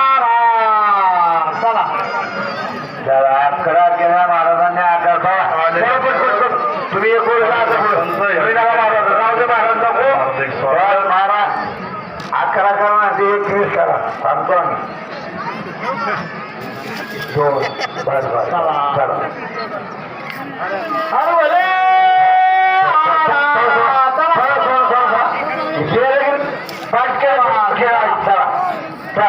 आरा. चला. चला अकरा केला महाराजांनी आकर्षा तुम्ही एक नका महाराज राहू दे महाराज नको. महाराज अकरा करा ते एकवीस करा. सांगतो आम्ही. दोन बस बस चला अरे भले आरा. चला.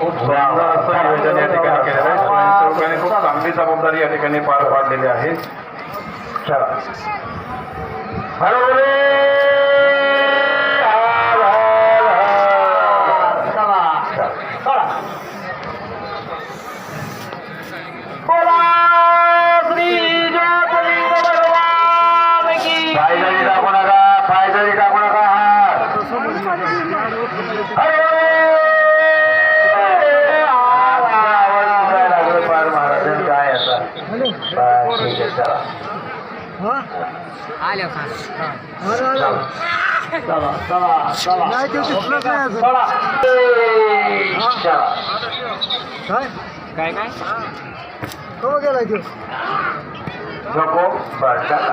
खूप सुंदर असं नियोजन या ठिकाणी केलेलं आहे सर्वांच्या लोकांनी खूप चांगली जबाबदारी या ठिकाणी पार पाडलेले आहेत. चला. हरवले! आहे, चला. चला चला चला. चला. चला. काय? काय नको बस चला.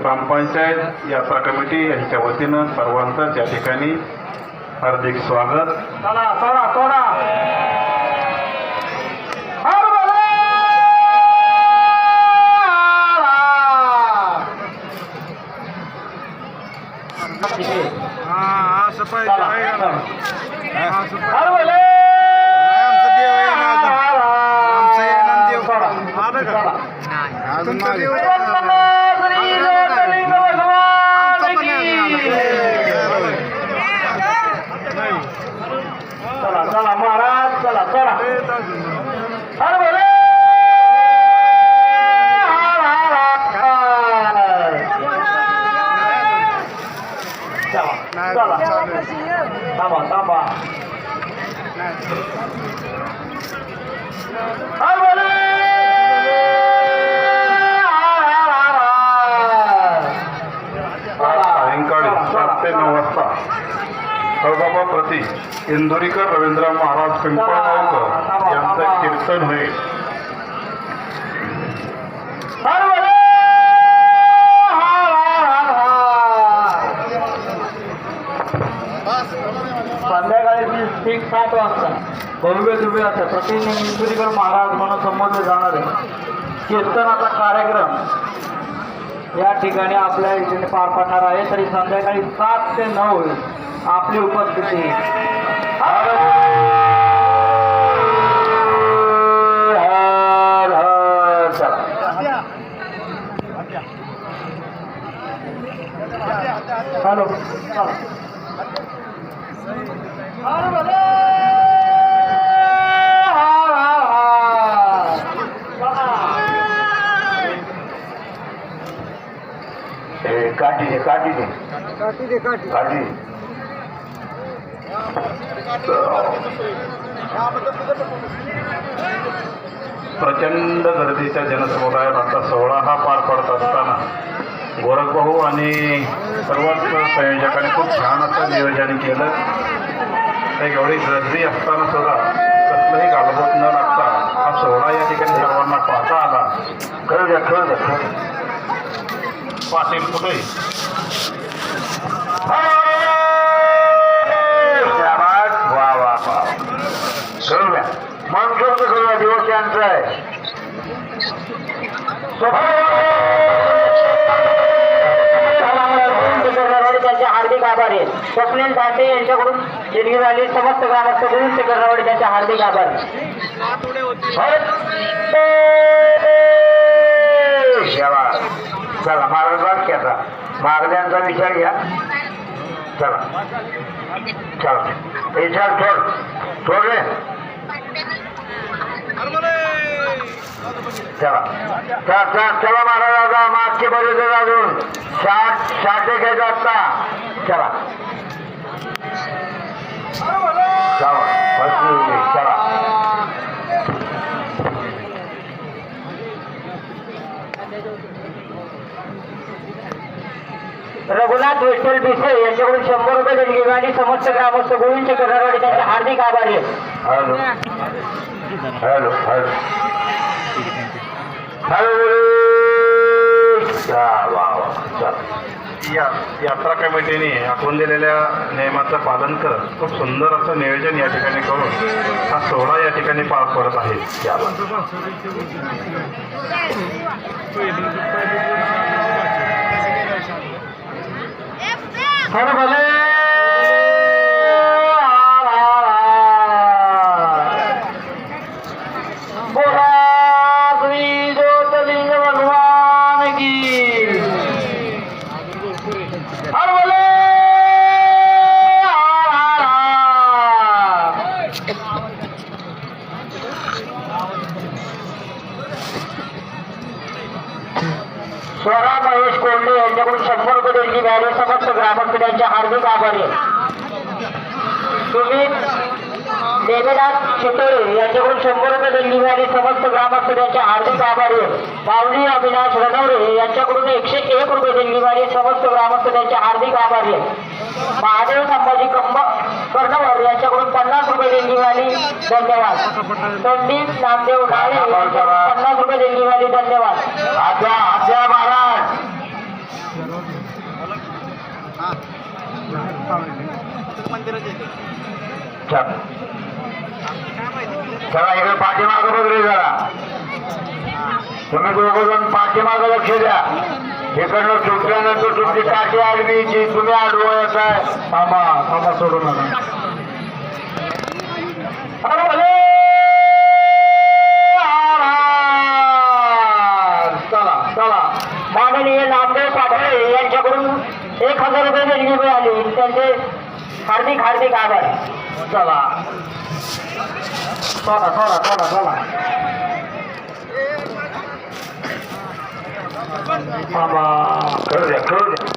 ग्रामपंचायत यात्रा कमिटी यांच्या वतीनं सर्वांचं त्या ठिकाणी हार्दिक स्वागत. चला चला चला हर बोले चला हर बोले चला चला महाराज चला चला हर बोले चला चला थांबा थांबा सायंकाळी सात ते नऊ वाजता कळबाबा प्रती इंदोरीकर रवींद्र महाराज पिंपळगावकर यांचं कीर्तन होईल हर बोले संध्याकाळी ठीक सात वाजता भव्य दुबे असं प्रतिनिधी इंदुरीकर महाराज म्हणून संबोधले जाणार आहे कीर्तनाचा कार्यक्रम या ठिकाणी आपल्या इथे पार पडणार आहे तरी संध्याकाळी सात ते नऊ आपली उपस्थिती हर हर दे दे। दे प्रचंड गर्दीच्या जनसमुदायात आता सोहळा हा पार पडत असताना गोरखभाऊ आणि सर्वच संयोजकांनी खूप छान असं नियोजन केलं. एक एवढी गर्दी असताना सुद्धा कसलंही गालबोट न लागता हा सोहळा या ठिकाणी सर्वांना पाहता आला. खरं द्या खरं द्या. पाटील कुठे? वा वा वा. करू मन दिवस यांचा आहे. आभारी आहे स्वप्नील दाते यांच्याकडून देणगी झाली. समस्त ग्रामस्थ गुरु शेखररावडे त्यांचे हार्दिक आभार. चला. महाराज बाग महाराजांचा विचार घ्या. चला. चला. विचार थोड थोड चला. चला चला महाराज. मागचे बरेच अजून. साठ साठ घ्यायचा घ्यायचं चला रघुनाथ विठ्ठल बिसे यांच्याकडून शंभर रुपये देणगी मिळाली. समस्त ग्रामस्थ गोविंद शेखररावडे त्यांचे हार्दिक आभार आहे हॅलो हॅलो वा वा वा चला या यात्रा कमिटीने आखून दिलेल्या नियमाचं पालन करत खूप सुंदर असं नियोजन या ठिकाणी करून हा सोहळा या ठिकाणी पार पडत आहे. चला तुम्ही देवेदास चितोळे यांच्याकडून शंभर रुपये देणगी मिळाली समस्त ग्रामस्थ त्यांचे हार्दिक आभार. आहे अविनाश रणवरे यांच्याकडून एकशे एक रुपये देणगी मिळाली समस्त ग्रामस्थ त्यांचे हार्दिक आभार. महादेव संभाजी कंब कर्णवर यांच्याकडून पन्नास रुपये देणगी मिळाली धन्यवाद. पंडित नामदेव ढाळे पन्नास रुपये देणगी मिळाली धन्यवाद. चल चला इकडे पाठीमाग बघ रे जरा. तुम्ही दोघं पाठीमाग लक्ष द्या. इकडनं सुटल्यानंतर तुमची काठी आडवीची तुम्ही आडवं येत थांबा थांबा सोडू नका. चला माननीय नामदेव पाटोळे यांच्याकडून एक हजार रुपये देणगी मिळाली. त्यांचे हार्दिक हार्दिक आभार. चला. चला चला चला चला. थांबा करू द्या करू द्या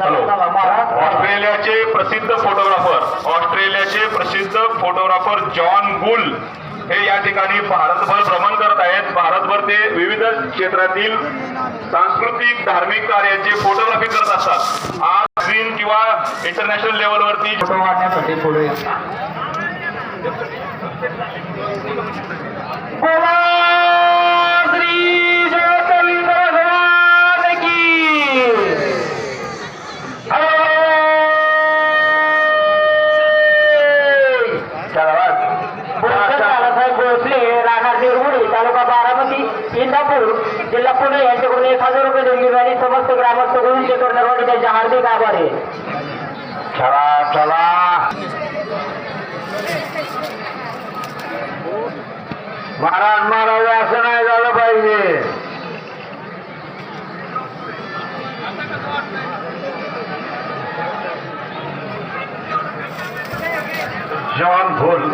ऑस्ट्रेलियाचे प्रसिद्ध फोटोग्राफर ऑस्ट्रेलियाचे प्रसिद्ध फोटोग्राफर जॉन गुल हे या ठिकाणी भारतभर भ्रमण करत आहेत. भारतभर ते विविध क्षेत्रातील सांस्कृतिक धार्मिक कार्याचे फोटोग्राफी करत असतात. आज ग्रीन किंवा इंटरनॅशनल लेवलवरती फोटो काढण्यासाठी पुढे बोला श्री ज्योतिर्लिंग भगवान की चला बस बोलकर बाळासाहेब भोसले राहणार निरगुडी तालुका बारामती इंदापूर जिल्हा पुणे यांच्याकडून एक हजार रुपये देणगी मिळाली समस्त ग्रामस्थ गुरु शेखर नरवाडे त्यांचे हार्दिक आभार आहे चला चला महाराज महाराज असं नाही झालं पाहिजे जॉन भोल